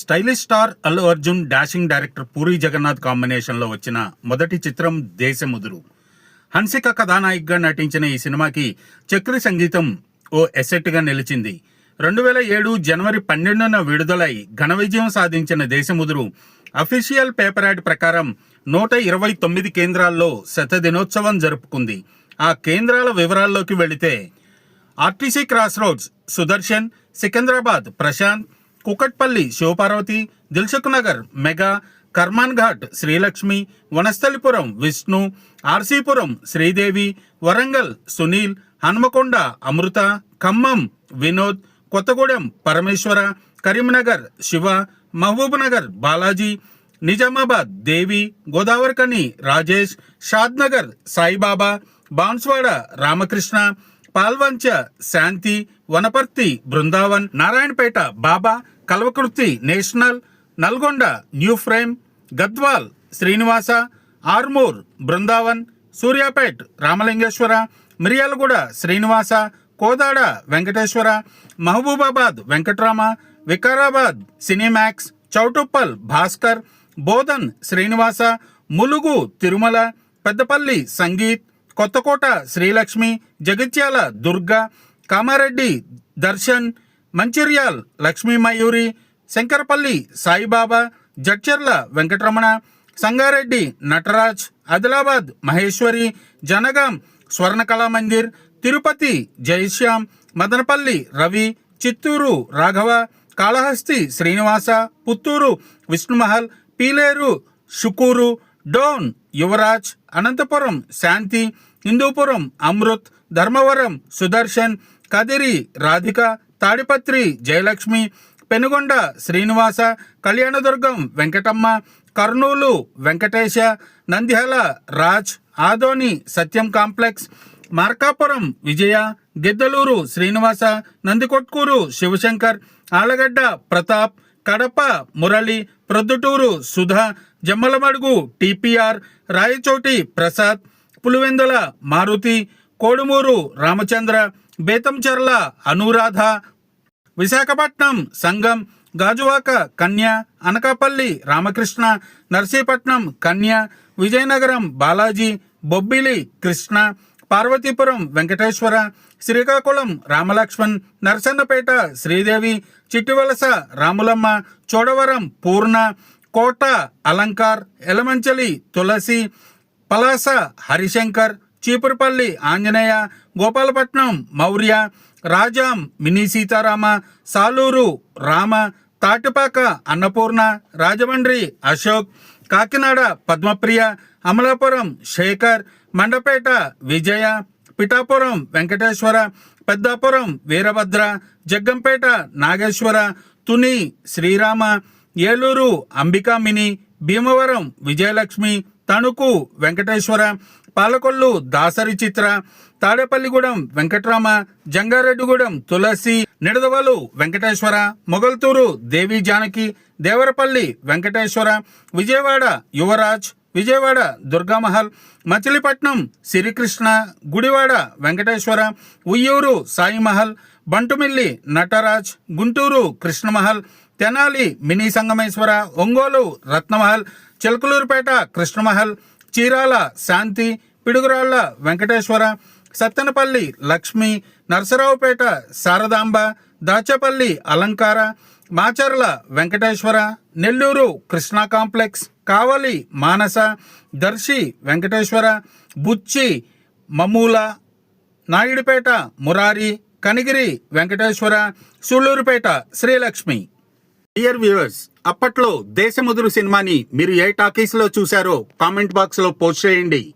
Stylish star Allu Arjun dashing director Puri Jagannadh కాంబినేషన్లో వచ్చిన మొదటి చిత్రం దేశముదురు. హన్సిక కథానాయికగా నటించిన ఈ సినిమాకి చక్రి సంగీతం ఓ ఎసెట్గా నిలిచింది. రెండు వేల ఏడు జనవరి పన్నెండున విడుదలై ఘన విజయం సాధించిన దేశముదురు అఫీషియల్ పేపర్ యాడ్ ప్రకారం నూట ఇరవై తొమ్మిది కేంద్రాల్లో శతదినోత్సవం జరుపుకుంది. ఆ కేంద్రాల వివరాల్లోకి వెళితే RTC cross roads Sudarshan Secunderabad Prashanth Kukatpally Sivaparvathi Dilsukh Nagar Mega Karman Ghat Srilakshmi Vanasthalipuram Vishnu RCPuram Sridevi Warangal Sunil Hanamkonda Amrutha Khammam Vinod Kothagudem Parameshwara Karimnagar Siva Mahabubnagar Balaji Nizamabad Devi Godavarikhani Rajesh Shadnagar Saibaba Banswada Ramakrishna Palvancha Shanti Wanaparthy Brindavan Narayanpet Baba Kalwakurthy National Nalgonda New Frame Gadwal Srinivasa Armoor Brindavan Suryapet Ramalingeswara Miryalaguda Srinivasa Kodad Venkateswara Mahabubabad Venkatrama Vikarabad Cinemax Chautuppal Bhaskar Bodhan Srinivasa Mulugu Tirumala Peddapalli Sangeet Kothakota Srilakshmi Jagtial Durga Kamareddy Darshan Mancherial Lakshmi Mayuri Shankarpally Saibaba Jadcherla Venkataramana Sangareddy Nataraj Adilabad Maheshwari Jangaon Swarnakala Mandir Tirupati Jayashyam Madanapalle Ravi Chittoor Raghava Kalahasti Srinivasa Puttur Vishnumahal Pileru Shukur Dhone Yuvaraj Anantapur Shanti Hindupur Amrit Dharmavaram Sudarshan Kadiri Radhika Tadipatri Jayalakshmi Penukonda Srinivasa Kalyandurg Venkatamma Kurnool Venkatesa Nandyal Raj Adoni Satyam complex Markapur Vijaya Giddalur Srinivasa Nandikotkur Sivashankar Allagadda Pratap Kadapa Murali Proddatur Sudha Jammalamadugu TPR Rayachoti Prasad Pulivendula Maruthi Kodumur Ramachandra Betamcherla Anuradha Visakhapatnam Sangam Gajuwaka Kanya Anakapalli Ramakrishna Narsipatnam Kanya Vizianagaram Balaji Bobbili Krishna Parvathipuram Venkateswara Srikakulam Ramalakshman Narasannapeta Sridevi Chittivalasa Ramulamma Chodavaram Poorna Kota Alankar Yelamanchili Tulasi Palasa Harishankar Cheepurupalli Anjaneya Gopalapatnam Maurya Rajam mini Seetharama Saluru Rama Tatipaka Annapurna Rajahmundry Ashok Kakinada Padmapriya Amalapuram Sekhar Mandapeta Vijaya Pithapuram Venkateswara Peddapuram Veerabhadra Jaggampeta Nageswara Tuni Srirama Eluru Ambikamini Bhimavaram Vijayalakshmi Tanuku Venkateswara Palakollu Dasari Chitra Tadepalligudem Venkatrama Jangareddygudem Tulasi Nidadavolu Venkateswara Mogalturu Devi Janaki Devarapalli Venkateswara Vijayawada Yuvaraj Vijayawada Durgamahal Machilipatnam Sirikrishna Gudivada Venkateswara Vuyyuru Saimahal Bantumilli Nataraj Guntur Krishnamahal Tenali mini Sangameswara Ongole Ratnamahal Chilakaluripet Krishnamahal Chirala Shanti Piduguralla Venkateswara Sattenapalle Lakshmi Narasaraopet Saradamba Dachepalli Alankara Macherla Venkateswara Nellore Krishna complex. Kavali Manasa Darsi Venkateswara Buchi Mamula Naidupeta Murari Kanigiri Venkateswara Sullurpeta Srilakshmi. Dear viewers అప్పట్లో దేశముదురు సినిమాని మీరు ఏ టాకీస్లో చూశారో comment బాక్స్లో post చేయండి.